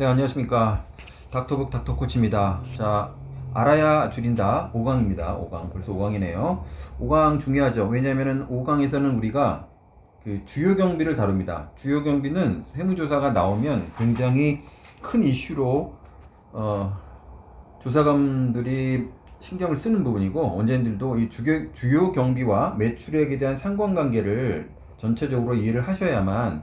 네, 안녕하십니까. 닥터북 닥터코치입니다. 자, 알아야 줄인다. 5강입니다. 5강. 벌써 5강이네요. 5강 중요하죠. 왜냐면은 5강에서는 우리가 그 주요 경비를 다룹니다. 주요 경비는 세무조사가 나오면 굉장히 큰 이슈로, 어, 조사관들이 신경을 쓰는 부분이고, 원장님들도 이 주요, 주요 경비와 매출액에 대한 상관관계를 전체적으로 이해를 하셔야만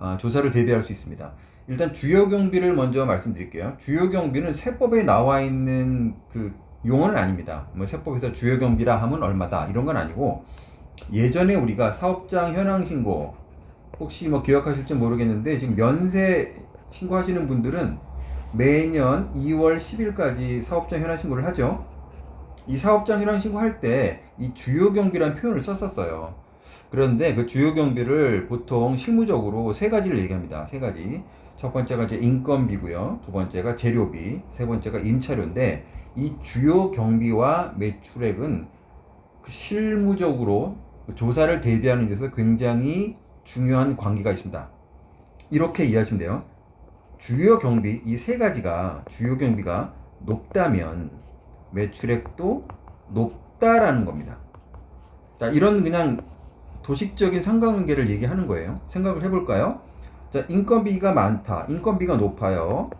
아, 조사를 대비할 수 있습니다. 일단 주요 경비를 먼저 말씀드릴게요. 주요 경비는 세법에 나와 있는 그 용어는 아닙니다. 뭐 세법에서 주요 경비라 하면 얼마다 이런 건 아니고 예전에 우리가 사업장 현황 신고 혹시 뭐 기억하실지 모르겠는데 지금 면세 신고하시는 분들은 매년 2월 10일까지 사업장 현황 신고를 하죠. 이 사업장 현황 신고할 때 이 주요 경비라는 표현을 썼었어요. 그런데 그 주요 경비를 보통 실무적으로 세 가지를 얘기합니다. 세 가지. 첫 번째가 이제 인건비고요. 두 번째가 재료비, 세 번째가 임차료인데 이 주요 경비와 매출액은 그 실무적으로 조사를 대비하는 데서 굉장히 중요한 관계가 있습니다. 이렇게 이해하시면 돼요. 주요 경비 이 세 가지가 주요 경비가 높다면 매출액도 높다라는 겁니다. 자, 이런 그냥 도식적인 상관관계를 얘기하는 거예요. 생각을 해볼까요? 자, 인건비가 많다. 인건비가 높아요.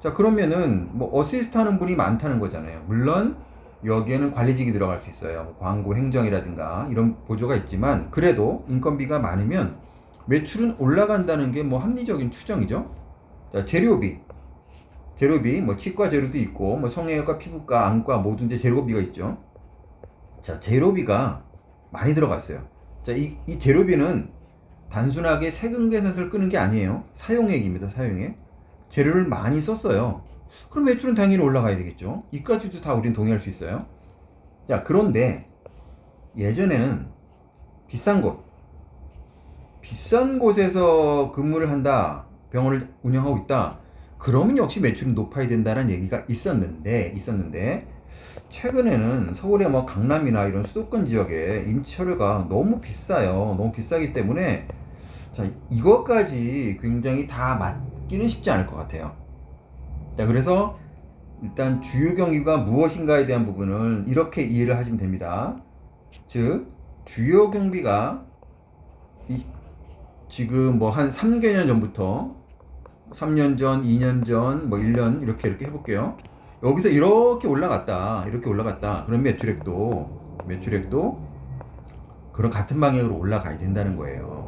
자, 그러면은 뭐 어시스트 하는 분이 많다는 거잖아요. 물론 여기에는 관리직이 들어갈 수 있어요. 뭐 광고 행정이라든가 이런 보조가 있지만 그래도 인건비가 많으면 매출은 올라간다는 게 뭐 합리적인 추정이죠. 자, 재료비. 재료비, 뭐 치과 재료도 있고, 뭐 성형외과, 피부과, 안과 모든 데 재료비가 있죠. 자, 재료비가 많이 들어갔어요. 자, 이, 이 재료비는 단순하게 세금 계산서를 끄는 게 아니에요. 사용액입니다, 사용액. 재료를 많이 썼어요. 그럼 매출은 당연히 올라가야 되겠죠. 이까지도 다 우린 동의할 수 있어요. 자, 그런데 예전에는 비싼 곳, 비싼 곳에서 근무를 한다, 병원을 운영하고 있다. 그러면 역시 매출은 높아야 된다는 얘기가 있었는데, 있었는데, 최근에는 서울의 뭐 강남이나 이런 수도권 지역에 임차료가 너무 비싸요. 너무 비싸기 때문에 자 이것까지 굉장히 다 맞기는 쉽지 않을 것 같아요. 자 그래서 일단 주요 경기가 무엇인가에 대한 부분을 이렇게 이해를 하시면 됩니다. 즉 주요 경비가 이 지금 뭐 한 3개년 전부터 3년 전, 2년 전, 뭐 1년 이렇게 이렇게 해볼게요. 여기서 이렇게 올라갔다. 이렇게 올라갔다. 그럼 매출액도 매출액도 그런 같은 방향으로 올라가야 된다는 거예요.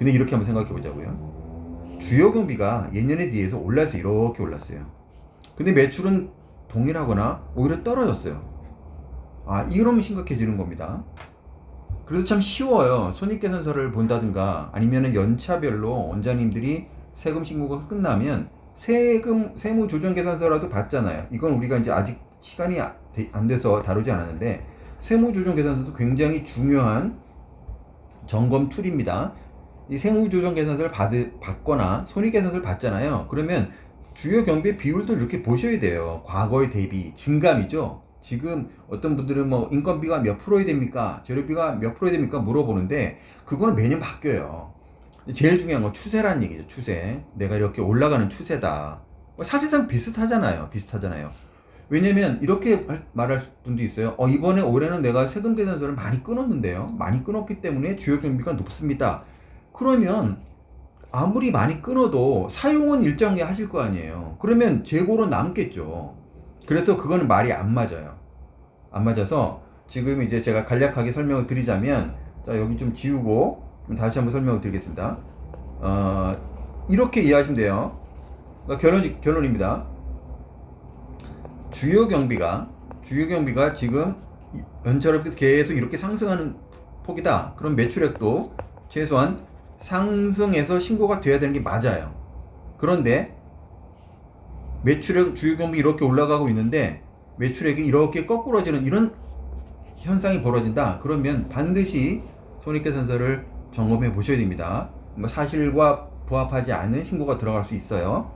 근데 이렇게 한번 생각해 보자고요. 주요 경비가 예년에 비해서 올라서 이렇게 올랐어요. 근데 매출은 동일하거나 오히려 떨어졌어요. 아, 이러면 심각해지는 겁니다. 그래서 참 쉬워요. 손익계산서를 본다든가 아니면 연차별로 원장님들이 세금 신고가 끝나면 세금 세무 조정 계산서라도 봤잖아요. 이건 우리가 이제 아직 시간이 안 돼서 다루지 않았는데 세무 조정 계산서도 굉장히 중요한 점검 툴입니다. 이 세무 조정 계산서를 받 받거나 손익 계산서를 받잖아요. 그러면 주요 경비 비율도 이렇게 보셔야 돼요. 과거의 대비 증감이죠. 지금 어떤 분들은 뭐 인건비가 몇 프로에 됩니까? 재료비가 몇 프로에 됩니까? 물어보는데 그거는 매년 바뀌어요. 제일 중요한 건 추세라는 얘기죠. 추세. 내가 이렇게 올라가는 추세다. 사실상 비슷하잖아요. 비슷하잖아요. 왜냐면 이렇게 말할 분도 있어요. 어, 이번에 올해는 내가 세금 계산서를 많이 끊었는데요. 많이 끊었기 때문에 주요 경비가 높습니다. 그러면 아무리 많이 끊어도 사용은 일정하게 하실 거 아니에요. 그러면 재고로 남겠죠. 그래서 그거는 말이 안 맞아요. 안 맞아서 지금 이제 제가 간략하게 설명을 드리자면 자 여기 좀 지우고 다시 한번 설명을 드리겠습니다. 어, 이렇게 이해하시면 돼요. 그러니까 결론, 결론입니다. 주요 경비가, 주요 경비가 지금 연철업에서 계속 이렇게 상승하는 폭이다. 그럼 매출액도 최소한 상승해서 신고가 돼야 되는 게 맞아요. 그런데 매출액, 경비 이렇게 올라가고 있는데 매출액이 이렇게 거꾸러지는 이런 현상이 벌어진다. 그러면 반드시 손익계산서를 점검해 보셔야 됩니다. 뭐 사실과 부합하지 않은 신고가 들어갈 수 있어요.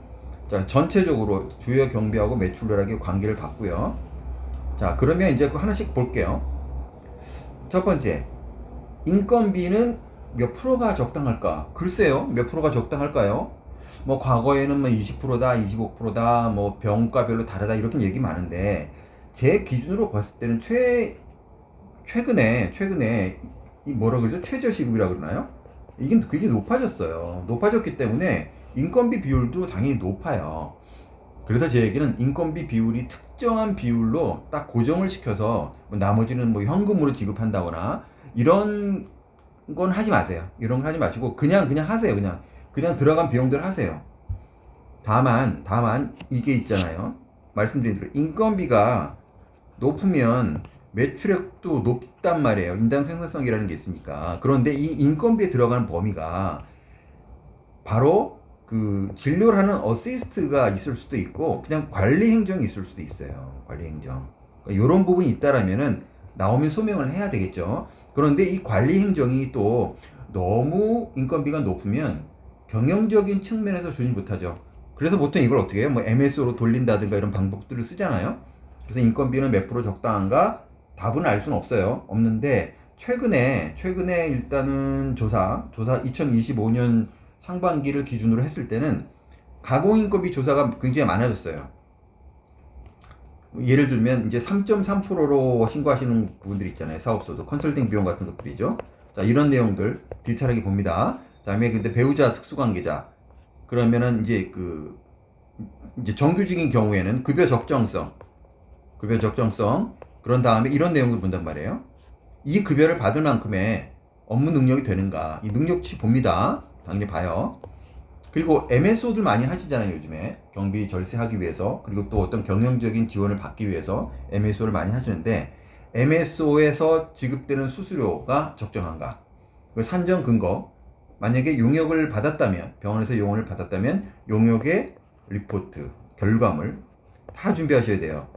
자, 전체적으로 주요 경비하고 매출률하게 관계를 봤고요. 자, 그러면 이제 그 하나씩 볼게요. 첫 번째, 인건비는 몇 프로가 적당할까? 글쎄요, 몇 프로가 적당할까요? 뭐 과거에는 뭐 20%다, 25%다, 뭐 병가별로 다르다 이렇게 얘기 많은데 제 기준으로 봤을 때는 최 최근에 최근에 이 뭐라 그러죠? 최저 시급이라 그러나요? 이게 굉장히 높아졌어요. 높아졌기 때문에 인건비 비율도 당연히 높아요. 그래서 제 얘기는 인건비 비율이 특정한 비율로 딱 고정을 시켜서 뭐 나머지는 뭐 현금으로 지급한다거나 이런 건 하지 마세요. 이런 건 하지 마시고 그냥 그냥 하세요. 그냥 그냥 들어간 비용들 하세요. 다만 다만 이게 있잖아요. 말씀드린 대로 인건비가 높으면 매출액도 높단 말이에요. 인당 생산성이라는 게 있으니까. 그런데 이 인건비에 들어가는 범위가 바로 그 진료를 하는 어시스트가 있을 수도 있고 그냥 관리 행정이 있을 수도 있어요. 관리 행정. 그러니까 이런 부분이 있다라면은 나오면 소명을 해야 되겠죠. 그런데 이 관리 행정이 또 너무 인건비가 높으면 경영적인 측면에서 주지 못하죠. 그래서 보통 이걸 어떻게 해요? 뭐 MSO로 돌린다든가 이런 방법들을 쓰잖아요. 그래서 인건비는 몇 프로 적당한가? 답은 알 수는 없어요. 없는데 최근에 최근에 일단은 조사 조사 2025년 상반기를 기준으로 했을 때는 가공인건비 조사가 굉장히 많아졌어요. 예를 들면 이제 3.3%로 신고하시는 부분들 있잖아요. 사업소도 컨설팅 비용 같은 것들이죠. 자 이런 내용들 디테일하게 봅니다. 그다음에 근데 배우자 특수관계자 그러면은 이제 그 이제 정규직인 경우에는 급여 적정성 급여 적정성 그런 다음에 이런 내용을 본단 말이에요. 이 급여를 받을 만큼의 업무 능력이 되는가 이 능력치 봅니다. 당연히 봐요. 그리고 MSO들 많이 하시잖아요 요즘에. 경비 절세하기 위해서. 그리고 또 어떤 경영적인 지원을 받기 위해서 MSO를 많이 하시는데 MSO에서 지급되는 수수료가 적정한가? 그 산정 근거. 만약에 용역을 받았다면 병원에서 용역을 받았다면 용역의 리포트 결과물 다 준비하셔야 돼요.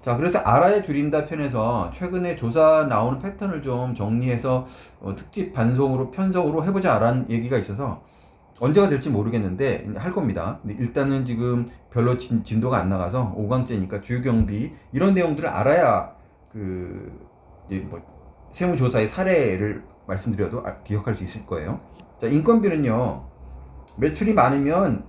자, 그래서 알아야 줄인다 편에서 최근에 조사 나오는 패턴을 좀 정리해서 어, 특집 반송으로 편성으로 해보자라는 얘기가 있어서 언제가 될지 모르겠는데 할 겁니다. 일단은 지금 별로 진, 진도가 안 나가서 5강째니까 주요 경비 이런 내용들을 알아야 그 뭐 세무조사의 사례를 말씀드려도 아- 기억할 수 있을 거예요. 자, 인건비는요. 매출이 많으면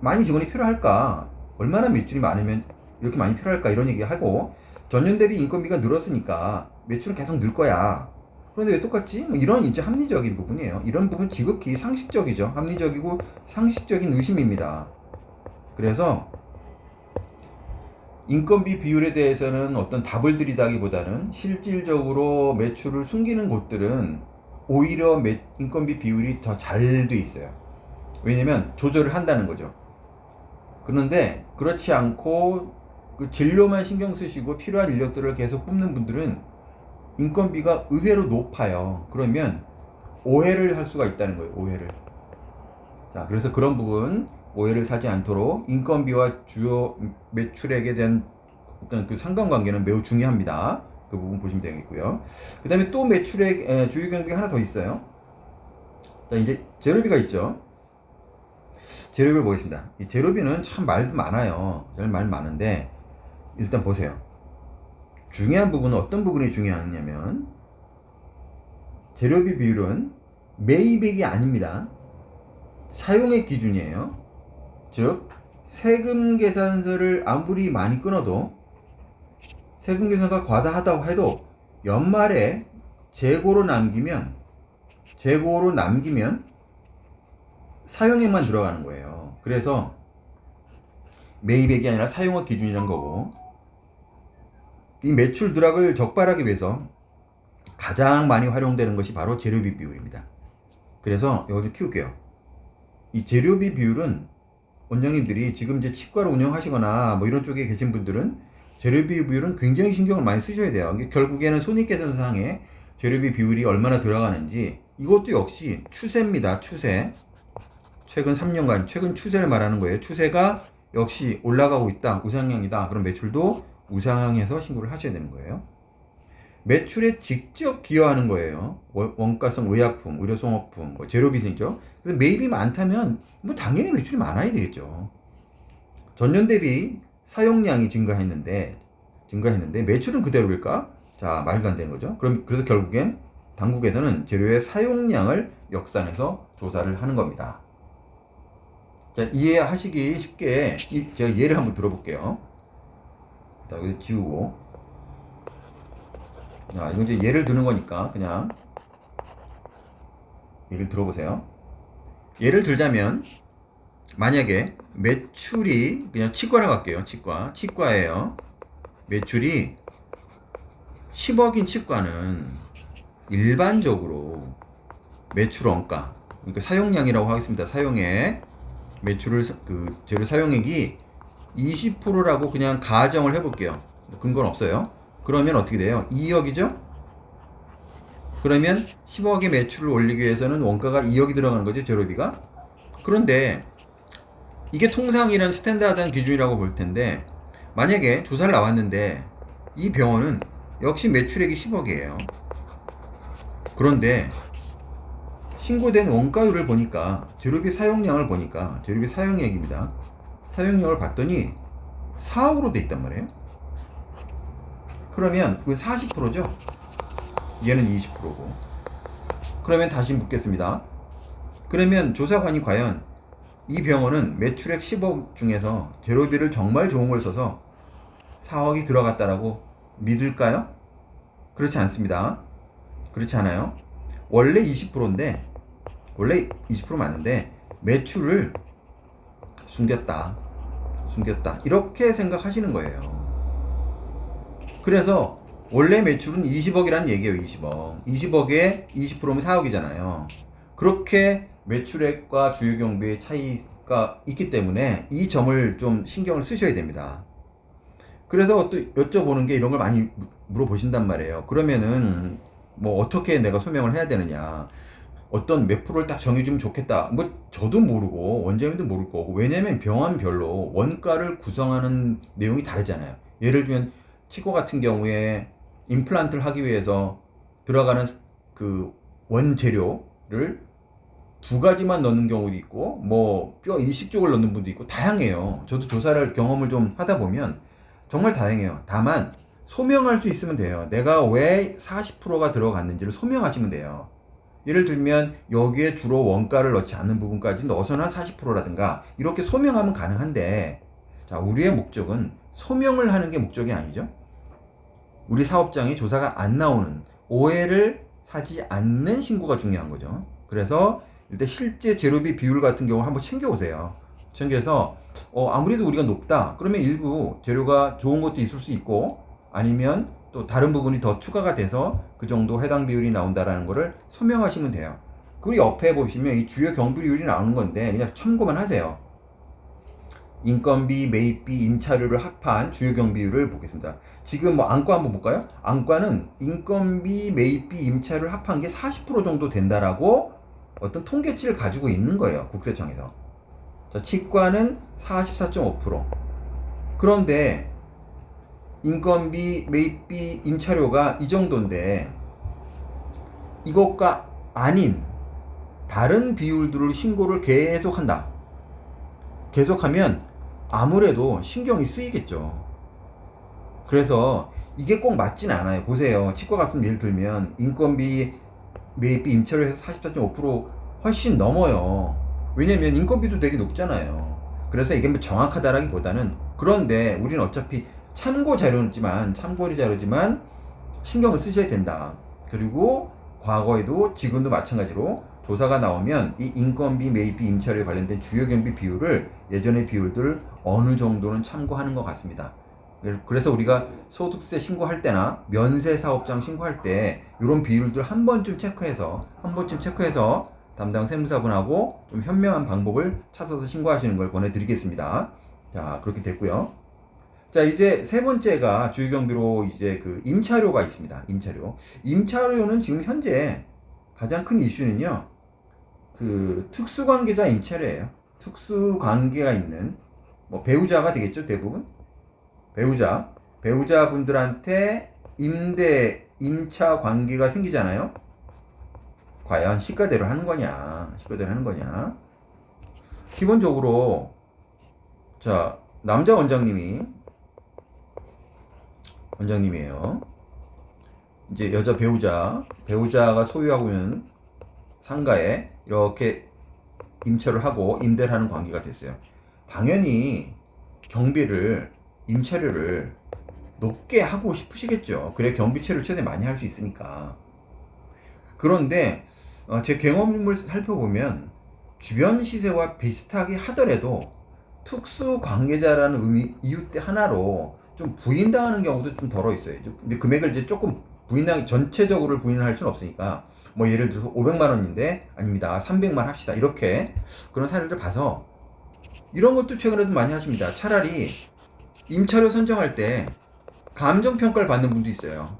많이 직원이 필요할까? 얼마나 매출이 많으면 이렇게 많이 필요할까? 이런 얘기 하고 전년 대비 인건비가 늘었으니까 매출은 계속 늘 거야. 그런데 왜 똑같지? 뭐 이런 이제 합리적인 부분이에요. 이런 부분 지극히 상식적이죠. 합리적이고 상식적인 의심입니다. 그래서 인건비 비율에 대해서는 어떤 답을 드리다기보다는 실질적으로 매출을 숨기는 곳들은 오히려 매- 인건비 비율이 더 잘 돼 있어요. 왜냐면 조절을 한다는 거죠. 그런데 그렇지 않고 그 진료만 신경 쓰시고 필요한 인력들을 계속 뽑는 분들은 인건비가 의외로 높아요. 그러면 오해를 할 수가 있다는 거예요. 오해를. 자, 그래서 그런 부분 오해를 사지 않도록 인건비와 주요 매출액에 대한 어떤 그 상관관계는 매우 중요합니다. 그 부분 보시면 되겠고요. 그 다음에 또 매출액, 에, 주요 경비가 하나 더 있어요. 자, 이제 재료비가 있죠. 재료비를 보겠습니다. 이 재료비는 참 말도 많아요. 말 많은데, 일단 보세요. 중요한 부분은 어떤 부분이 중요하냐면, 재료비 비율은 매입액이 아닙니다. 사용액 기준이에요. 즉, 세금 계산서를 아무리 많이 끊어도 세금 계산서가 과다하다고 해도 연말에 재고로 남기면 재고로 남기면 사용액만 들어가는 거예요. 그래서 매입액이 아니라 사용액 기준이란 거고 이 매출 누락을 적발하기 위해서 가장 많이 활용되는 것이 바로 재료비 비율입니다. 그래서 여기 키울게요. 이 재료비 비율은 원장님들이 지금 이제 치과를 운영하시거나 뭐 이런 쪽에 계신 분들은 재료비 비율은 굉장히 신경을 많이 쓰셔야 돼요. 결국에는 손익계산상에 재료비 비율이 얼마나 들어가는지 이것도 역시 추세입니다. 추세. 최근 3년간 최근 추세를 말하는 거예요. 추세가 역시 올라가고 있다. 우상향이다. 그럼 매출도 우상향해서 신고를 하셔야 되는 거예요. 매출에 직접 기여하는 거예요. 원- 원가성 의약품, 의료송업품, 뭐 재료비생죠. 그래서 매입이 많다면 뭐 당연히 매출이 많아야 되겠죠. 전년 대비 사용량이 증가했는데 증가했는데 매출은 그대로일까? 자 말도 안 되는 거죠. 그럼 그래서 결국엔 당국에서는 재료의 사용량을 역산해서 조사를 하는 겁니다. 자, 이해하시기 쉽게 이- 제가 예를 한번 들어볼게요. 자, 여기 지우고. 자, 이거 이제 예를 드는 거니까 그냥 예를 들어보세요. 예를 들자면 만약에 매출이 그냥 치과라고 할게요. 치과. 치과예요. 매출이 10억인 치과는 일반적으로 매출 원가 그러니까 사용량이라고 하겠습니다. 사용액 매출을 사- 그 재료 사용액이 20%라고 그냥 가정을 해볼게요. 근거는 없어요. 그러면 어떻게 돼요? 2억이죠? 그러면 10억의 매출을 올리기 위해서는 원가가 2억이 들어가는 거죠, 재료비가. 그런데 이게 통상이란 스탠다드한 기준이라고 볼 텐데 만약에 조사를 나왔는데 이 병원은 역시 매출액이 10억이에요. 그런데 신고된 원가율을 보니까 재료비 사용량을 보니까 재료비 사용액입니다. 사용량을 봤더니 4억으로 돼 있단 말이에요. 그러면 그 40%죠. 얘는 20%고. 그러면 다시 묻겠습니다. 그러면 조사관이 과연 이 병원은 매출액 10억 중에서 재료비를 정말 좋은 걸 써서 4억이 들어갔다라고 믿을까요? 그렇지 않습니다. 그렇지 않아요. 원래 20%인데 원래 20% 맞는데 매출을 숨겼다. 숨겼다. 이렇게 생각하시는 거예요. 그래서 원래 매출은 20억이란 얘기예요. 20억. 20억에 20%면 4억이잖아요. 그렇게 매출액과 주요 경비의 차이가 있기 때문에 이 점을 좀 신경을 쓰셔야 됩니다. 그래서 또 여쭤보는 게 이런 걸 많이 무- 물어보신단 말이에요. 그러면은 뭐 어떻게 내가 소명을 해야 되느냐. 어떤 몇 프로를 딱 정해주면 좋겠다. 뭐 저도 모르고 원장님도 모를 거고 왜냐면 병원별로 원가를 구성하는 내용이 다르잖아요. 예를 들면 치과 같은 경우에 임플란트를 하기 위해서 들어가는 그 원재료를 두 가지만 넣는 경우도 있고 뭐 뼈 이식 쪽을 넣는 분도 있고 다양해요. 저도 조사를 경험을 좀 하다 보면 정말 다양해요. 다만 소명할 수 있으면 돼요. 내가 왜 40%가 들어갔는지를 소명하시면 돼요. 예를 들면 여기에 주로 원가를 넣지 않는 부분까지 넣어서는 한 40%라든가 이렇게 소명하면 가능한데 자 우리의 목적은 소명을 하는 게 목적이 아니죠. 우리 사업장에 조사가 안 나오는 오해를 사지 않는 신고가 중요한 거죠. 그래서 일단 실제 재료비 비율 같은 경우 한번 챙겨오세요. 챙겨서 어, 아무래도 우리가 높다. 그러면 일부 재료가 좋은 것도 있을 수 있고 아니면 또 다른 부분이 더 추가가 돼서 그 정도 해당 비율이 나온다라는 거를 소명하시면 돼요. 그리고 옆에 보시면 이 주요 경비율이 나오는 건데 그냥 참고만 하세요. 인건비, 매입비, 임차료를 합한 주요 경비율을 보겠습니다. 지금 뭐 안과 한번 볼까요? 안과는 인건비, 매입비, 임차료를 합한 게 40% 정도 된다라고 어떤 통계치를 가지고 있는 거예요. 국세청에서. 자, 치과는 44.5%. 그런데 인건비, 매입비, 임차료가 이 정도인데 이것과 아닌 다른 비율들을 신고를 계속 한다. 계속하면 아무래도 신경이 쓰이겠죠. 그래서 이게 꼭 맞진 않아요. 보세요. 치과 같은 예를 들면 인건비, 매입비, 임차료에서 44.5% 훨씬 넘어요. 왜냐면 인건비도 되게 높잖아요. 그래서 이게 뭐 정확하다라기보다는 그런데 우리는 어차피 참고 자료지만 참고 자료지만 신경을 쓰셔야 된다. 그리고 과거에도 지금도 마찬가지로 조사가 나오면 이 인건비, 매입비, 임차료에 관련된 주요 경비 비율을 예전의 비율들 어느 정도는 참고하는 것 같습니다. 그래서 우리가 소득세 신고할 때나 면세 사업장 신고할 때 이런 비율들 한 번쯤 체크해서 한 번쯤 체크해서 담당 세무사분하고 좀 현명한 방법을 찾아서 신고하시는 걸 권해드리겠습니다. 자 그렇게 됐고요. 자 이제 세 번째가 주요 경비로 이제 그 임차료가 있습니다. 임차료. 임차료는 지금 현재 가장 큰 이슈는요. 그 특수관계자 임차료예요. 특수관계가 있는 뭐 배우자가 되겠죠 대부분 배우자 배우자분들한테 임대 임차 관계가 생기잖아요. 과연 시가대로 하는 거냐 시가대로 하는 거냐 기본적으로 자 남자 원장님이 원장님이에요. 이제 여자 배우자 배우자가 소유하고 있는 상가에 이렇게 임차를 하고 임대를 하는 관계가 됐어요. 당연히 경비를 임차료를 높게 하고 싶으시겠죠. 그래 경비체를 최대 많이 할 수 있으니까. 그런데 어, 제 경험을 살펴보면 주변 시세와 비슷하게 하더라도 특수 관계자라는 의미 이유 때 하나로 좀 부인당하는 경우도 좀 덜어 있어요. 좀- 근데 금액을 이제 조금 부인당 전체적으로 부인할 수는 없으니까 뭐 예를 들어서 500만 원인데 아닙니다. 300만 합시다. 이렇게 그런 사례를 봐서 이런 것도 최근에도 많이 하십니다. 차라리 임차료 선정할 때 감정 평가를 받는 분도 있어요.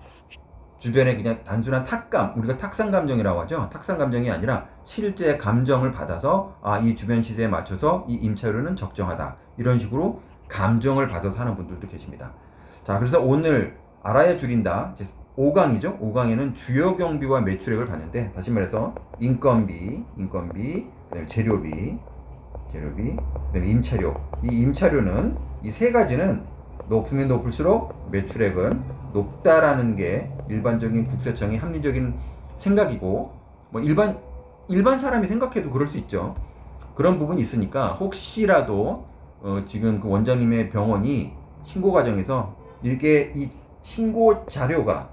주변에 그냥 단순한 탁감, 우리가 탁상 감정이라고 하죠. 탁상 감정이 아니라 실제 감정을 받아서 아, 이 주변 시세에 맞춰서 이 임차료는 적정하다. 이런 식으로 감정을 받아서 하는 분들도 계십니다. 자, 그래서 오늘 알아야 줄인다. 이제 5강이죠. 5강에는 주요 경비와 매출액을 봤는데 다시 말해서 인건비, 인건비, 그다음에 재료비, 재료비, 그다음에 임차료. 이 임차료는 이 세 가지는 높으면 높을수록 매출액은 높다라는 게 일반적인 국세청의 합리적인 생각이고 뭐 일반 일반 사람이 생각해도 그럴 수 있죠. 그런 부분이 있으니까 혹시라도 어, 지금 그 원장님의 병원이 신고 과정에서 이게 이 신고 자료가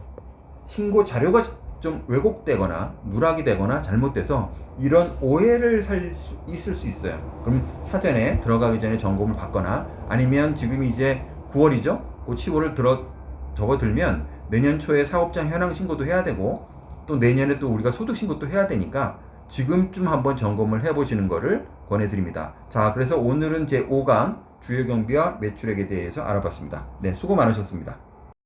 신고 자료가 좀 왜곡되거나 누락이 되거나 잘못돼서 이런 오해를 살 수 있을 수 있어요. 그럼 사전에 들어가기 전에 점검을 받거나 아니면 지금 이제 9월이죠. 그 10월을 들어 접어들면 내년 초에 사업장 현황 신고도 해야 되고 또 내년에 또 우리가 소득 신고도 해야 되니까 지금쯤 한번 점검을 해보시는 거를 권해드립니다. 자, 그래서 오늘은 제 5강 주요 경비와 매출액에 대해서 알아봤습니다. 네, 수고 많으셨습니다.